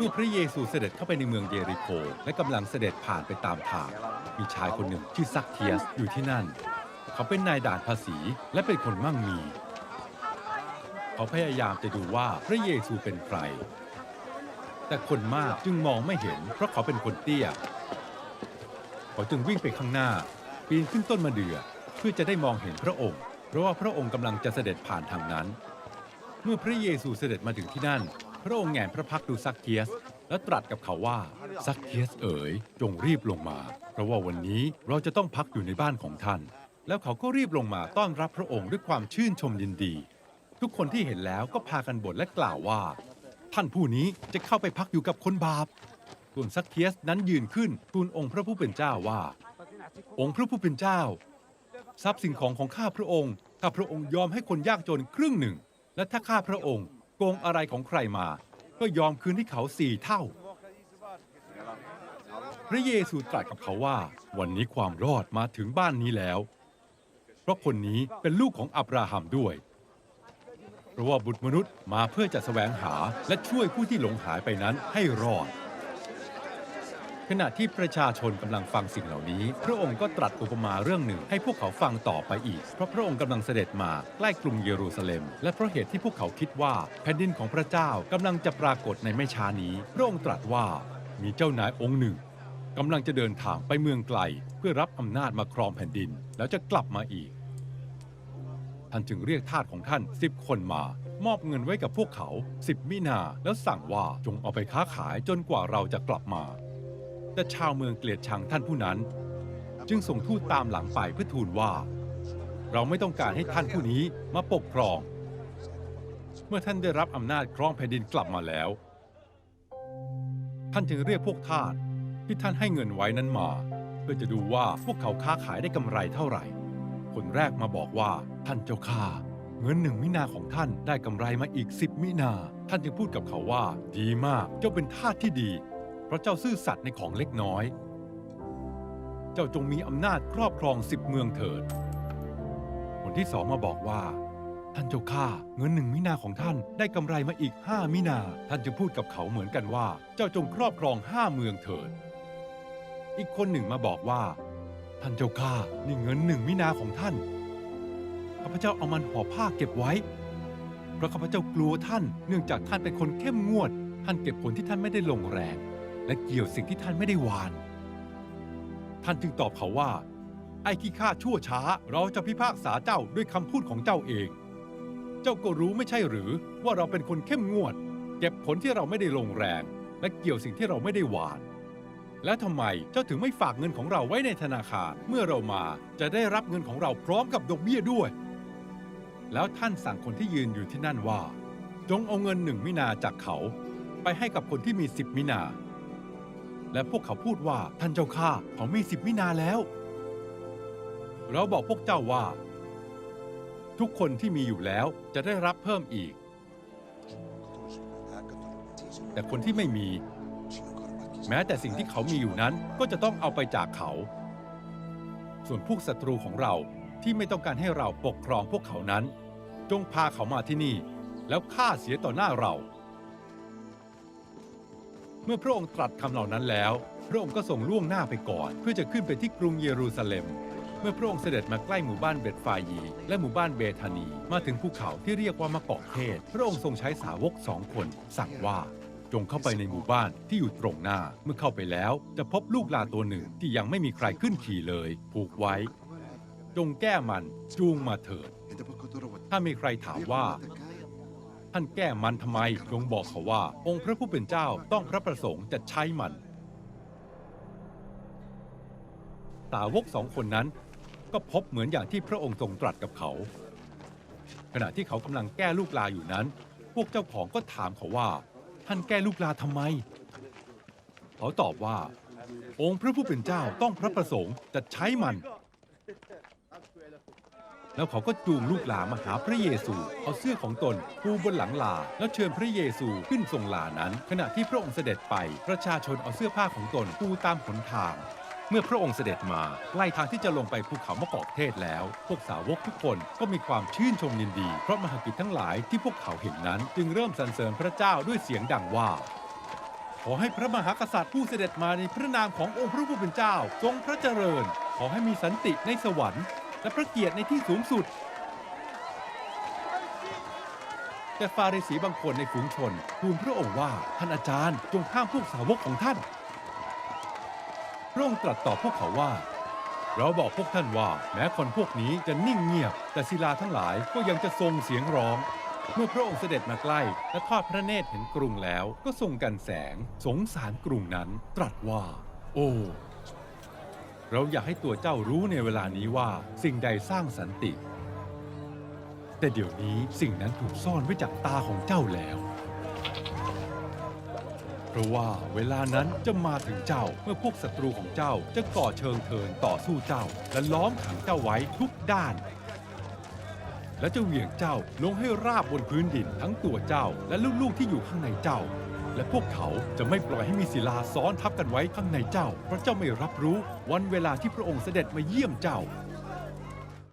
เมื่อพระเยซูเสด็จเข้าไปในเมืองเยริโค และกำลังเสด็จผ่านไปตามทาง มีชายคนหนึ่งชื่อซักเทียสอยู่ที่นั่น เขาเป็นนายด่านภาษีและเป็นคนมั่งมี เขาพยายามจะดูว่าพระเยซูเป็นใคร แต่คนมากจึงมองไม่เห็น เพราะเขาเป็นคนเตี้ย เขาจึงวิ่งไปข้างหน้า ปีนขึ้นต้นมะเดื่อเพื่อจะได้มองเห็นพระองค์ เพราะว่าพระองค์กำลังจะเสด็จผ่านทางนั้น เมื่อพระเยซูเสด็จมาถึงที่นั่น พระองค์แหงนพระพักตร์ดูซักเทียส และตรัสกับเขาว่าซักเทียสเอ๋ยจงรีบลงมา เพราะว่าวันนี้เราจะต้องพักอยู่ในบ้านของท่าน แล้วเขาก็รีบลงมาต้อนรับพระองค์ด้วยความชื่นชมยินดี ทุกคนที่เห็นแล้วก็พากันบ่นและกล่าวว่า ท่านผู้นี้จะเข้าไปพักอยู่กับคนบาปส่วนซักเทียสนั้นยืนขึ้นทูลองค์พระผู้เป็นเจ้าว่า องค์พระผู้เป็นเจ้า ทรัพย์สิ่งของของข้าพระองค์ข้าพระองค์ยอมให้คนยากจนครึ่งหนึ่ง และถ้าข้าพระองค์ โกงอะไรของใครมา ก็ยอมคืนให้เขาสี่เท่า พระเยซูตรัสกับเขาว่า วันนี้ความรอดมาถึงบ้านนี้แล้ว เพราะคนนี้เป็นลูกของอับราฮัมด้วย เพราะว่าบุตรมนุษย์มาเพื่อจะแสวงหาและช่วยผู้ที่หลงหายไปนั้นให้รอด ขณะที่ประชาชนกำลังฟังสิ่งเหล่านี้ พระองค์ก็ตรัสอุปมาเรื่องหนึ่ง ให้พวกเขาฟังต่อไปอีก เพราะพระองค์กำลังเสด็จมาใกล้กรุงเยรูซาเล็ม และเพราะเหตุที่พวกเขาคิดว่าแผ่นดินของพระเจ้ากำลังจะปรากฏในไม่ช้านี้ พระองค์ตรัสว่ามีเจ้านายองค์หนึ่งกำลังจะเดินทางไปเมืองไกล เพื่อรับอำนาจมาครองแผ่นดิน แล้วจะกลับมาอีก ท่านจึงเรียกทาสของท่านสิบคนมา มอบเงินไว้กับพวกเขาสิบมินาแล้วสั่งว่าจงเอาไปค้าขายจนกว่าเราจะกลับมา แต่ชาวเมืองเกลียดชังท่านผู้นั้น จึงส่งทูตตามหลังไปเพื่อทูลว่า เราไม่ต้องการให้ท่านผู้นี้มาปกครอง เมื่อท่านได้รับอำนาจครองแผ่นดินกลับมาแล้ว ท่านจึงเรียกพวกทาสที่ท่านให้เงินไว้นั้นมา เพื่อจะดูว่าพวกเขาค้าขายได้กำไรเท่าไหร่ คนแรกมาบอกว่าท่านเจ้าข้าเงินหนึ่งมินาของท่านได้กำไรมาอีกสิบมินา ท่านจึงพูดกับเขาว่า ดีมากเจ้าเป็นทาสที่ดี เพราะเจ้าซื่อสัตย์ในของเล็กน้อย เจ้าจงมีอำนาจครอบครองสิบเมืองเถิด คนที่สองมาบอกว่า ท่านเจ้าข้าเงินหนึ่งมินาของท่านได้กำไรมาอีกห้ามินา ท่านจึงพูดกับเขาเหมือนกันว่า เจ้าจงครอบครองห้าเมืองเถิด อีกคนหนึ่งมาบอกว่า ท่านเจ้าข้านี่เงินหนึ่งมินาของท่านข้าพเจ้าเอามันห่อผ้าเก็บไว้เพราะข้าพเจ้ากลัวท่าน เนื่องจากท่านเป็นคนเข้มงวด ท่านเก็บผลที่ท่านไม่ได้ลงแรง และเกี่ยวสิ่งที่ท่านไม่ได้หวาน ท่านจึงตอบเขาว่า ไอ้ที่ข้าชั่วช้าเราจะพิพากษาเจ้าด้วยคำพูดของเจ้าเอง เจ้าก็รู้ไม่ใช่หรือว่าเราเป็นคนเข้มงวด เก็บผลที่เราไม่ได้ลงแรง และเกี่ยวสิ่งที่เราไม่ได้หวาน และทำไมเจ้าถึงไม่ฝากเงินของเราไว้ในธนาคารเมื่อเรามาจะได้รับเงินของเราพร้อมกับดอกเบี้ยด้วย แล้วท่านสั่งคนที่ยืนอยู่ที่นั่นว่า จงเอาเงินหนึ่งมินาจากเขา ไปให้กับคนที่มีสิบมินา และพวกเขาพูดว่าท่านเจ้าข้าเขามีสิบมินาแล้ว เราบอกพวกเจ้าว่า ทุกคนที่มีอยู่แล้วจะได้รับเพิ่มอีก แต่คนที่ไม่มี แม้แต่สิ่งที่เขามีอยู่นั้นก็จะต้องเอาไปจากเขา ส่วนพวกศัตรูของเราที่ไม่ต้องการให้เราปกครองพวกเขานั้น จงพาเขามาที่นี่ แล้วฆ่าเสียต่อหน้าเรา มื่อพระองค์ตรัสคำเหล่านั้นแล้ว พระองค์ก็ส่งล่วงหน้าไปก่อน เพื่อจะขึ้นไปที่กรุงเยรูซาเล็ม เมื่อพระองค์เสด็จมาใกล้หมู่บ้านเบตฟายี และหมู่บ้านเบธานี มาถึงภูเขาที่เรียกว่ามะกอกเทศ พระองค์ทรงใช้สาวกสองคน สั่งว่าจงเข้าไปในหมู่บ้านที่อยู่ตรงหน้า เมื่อเข้าไปแล้วจะพบลูกลาตัวหนึ่งที่ยังไม่มีใครขึ้นขี่เลย ผูกไว้ จงแก้มันจูงมาเถิด ถ้ามีใครถามว่า ท่านแก้มันทำไมจงบอกเขาว่า องค์พระผู้เป็นเจ้าต้องพระประสงค์จะใช้มัน สาวกสองคนนั้น ก็พบเหมือนอย่างที่พระองค์ทรงตรัสกับเขา ขณะที่เขากำลังแก้ลูกลาอยู่นั้น พวกเจ้าของก็ถามเขาว่า ท่านแก้ลูกลาทำไม เขาตอบว่า องค์พระผู้เป็นเจ้าต้องพระประสงค์จะใช้มัน แล้วเขาก็จูงลูกหลามาหาพระเยซูเอาเสื้อของตนปูบนหลังลา แล้วเชิญพระเยซูขึ้นทรงลานั้น ขณะที่พระองค์เสด็จไป ประชาชนเอาเสื้อผ้าของตนปูตามหนทาง เมื่อพระองค์เสด็จมาใกล้ทางที่จะลงไปภูเขามะกอกเทศแล้ว พวกสาวกทุกคนก็มีความชื่นชมยินดี เพราะมหากิจทั้งหลายที่พวกเขาเห็นนั้น จึงเริ่มสรรเสริญพระเจ้าด้วยเสียงดังว่าขอให้พระมหากษัตริย์ผู้เสด็จมาในพระนามขององค์พระผู้เป็นเจ้า ทรงพระเจริญ ขอให้มีสันติในสวรรค์ และพระเกียรติในที่สูงสุด แต่ฟาริสีบางคนในฝูงชนทูลพระองค์ว่าท่านอาจารย์จงห้ามพวกสาวกของท่าน พระองค์ตรัสตอบพวกเขาว่า เราบอกพวกท่านว่า แม้คนพวกนี้จะนิ่งเงียบ แต่ศิลาทั้งหลายก็ยังจะทรงเสียงร้อง เมื่อพระองค์เสด็จมาใกล้และทอดพระเนตรเห็นกรุงแล้ว ก็ทรงกันแสง สงสารกรุงนั้น ตรัสว่า โอ้ เราอยากให้ตัวเจ้ารู้ในเวลานี้ว่าสิ่งใดสร้างสันติ แต่เดี๋ยวนี้สิ่งนั้นถูกซ่อนไว้จากตาของเจ้าแล้ว เพราะว่าเวลานั้นจะมาถึงเจ้าเมื่อพวกศัตรูของเจ้าจะก่อเชิงเทินต่อสู้เจ้า และล้อมขังเจ้าไว้ทุกด้าน และจะเหวี่ยงเจ้าลงให้ราบบนพื้นดินทั้งตัวเจ้าและลูกๆที่อยู่ข้างในเจ้า และพวกเขาจะไม่ปล่อยให้มีศิลาซ้อนทับกันไว้ข้างในเจ้าเพราะเจ้าไม่รับรู้วันเวลาที่พระองค์เสด็จมาเยี่ยมเจ้า